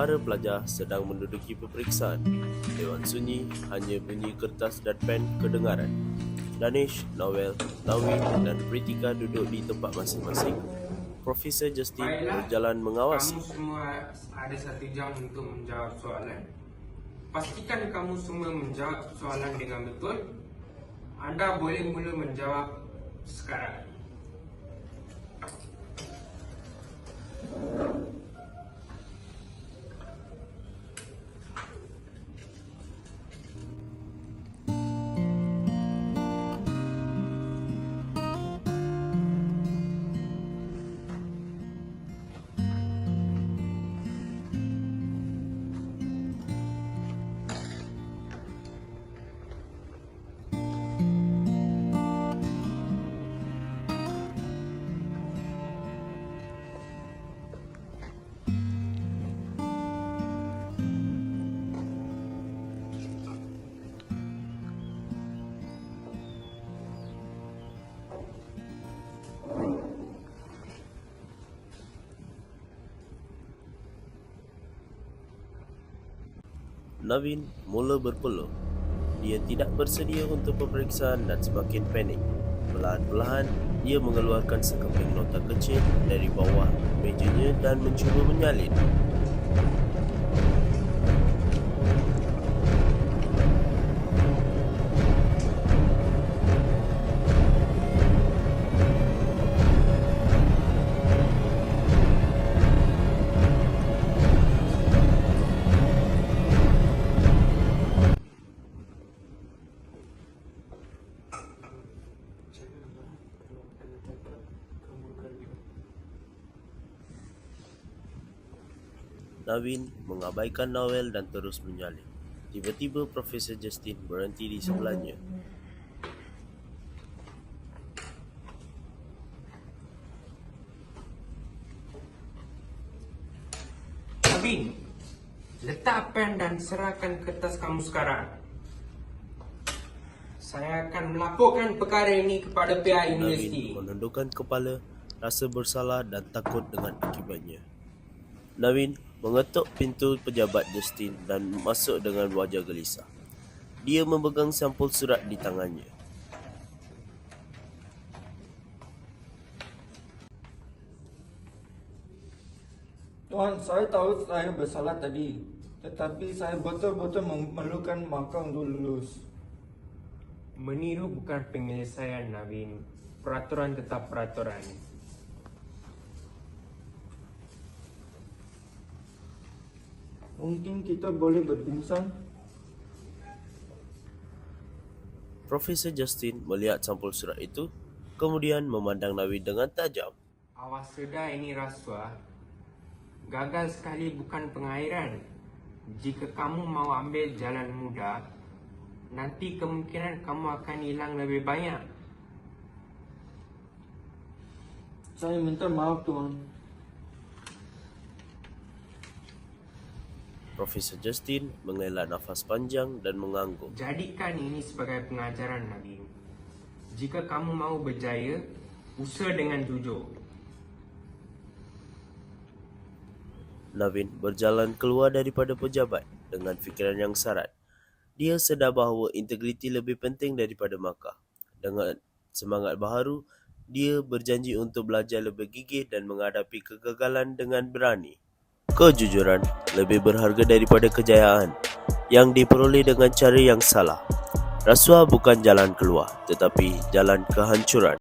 para pelajar sedang menduduki peperiksaan. Dewan sunyi hanya bunyi kertas dan pen kedengaran. Danish, Noel, Nawin dan Pritika duduk di tempat masing-masing. Profesor Justin Baiklah. berjalan mengawasi. Kamu semua ada satu jam untuk menjawab soalan. Pastikan kamu semua menjawab soalan dengan betul. Anda boleh mula menjawab sekarang. Navin mula berpeluh. Dia tidak bersedia untuk peperiksaan dan semakin panik. Perlahan-lahan, dia mengeluarkan sekeping nota kecil dari bawah mejanya dan mencuba menyalin. Navin mengabaikan Noel dan terus menyalin. Tiba-tiba Profesor Justin berhenti di sebelahnya. Navin, letak pen dan serahkan kertas kamu sekarang. Saya akan melaporkan perkara ini kepada pihak universiti. Navin menundukkan kepala, rasa bersalah dan takut dengan akibatnya. Navin mengetuk pintu pejabat Justin dan masuk dengan wajah gelisah. Dia memegang sampul surat di tangannya. Tuan, saya tahu saya bersalah tadi. Tetapi saya betul-betul memerlukan markah untuk lulus. Meniru bukan penyelesaian Navin. Peraturan tetap peraturan. Mungkin kita boleh berbincang? Profesor Justin melihat sampul surat itu, kemudian memandang Navin dengan tajam. Awas sedar ini rasuah. Gagal sekali bukan pengairan. Jika kamu mau ambil jalan mudah, nanti kemungkinan kamu akan hilang lebih banyak. Saya minta maaf, Tuan. Profesor Justin menghela nafas panjang dan mengangguk. Jadikan ini sebagai pengajaran Nabi. Jika kamu mau berjaya, usaha dengan jujur. Navin berjalan keluar daripada pejabat dengan fikiran yang sarat. Dia sedar bahawa integriti lebih penting daripada markah. Dengan semangat baharu, dia berjanji untuk belajar lebih gigih dan menghadapi kegagalan dengan berani. Kejujuran lebih berharga daripada kejayaan yang diperoleh dengan cara yang salah. Rasuah bukan jalan keluar, tetapi jalan kehancuran.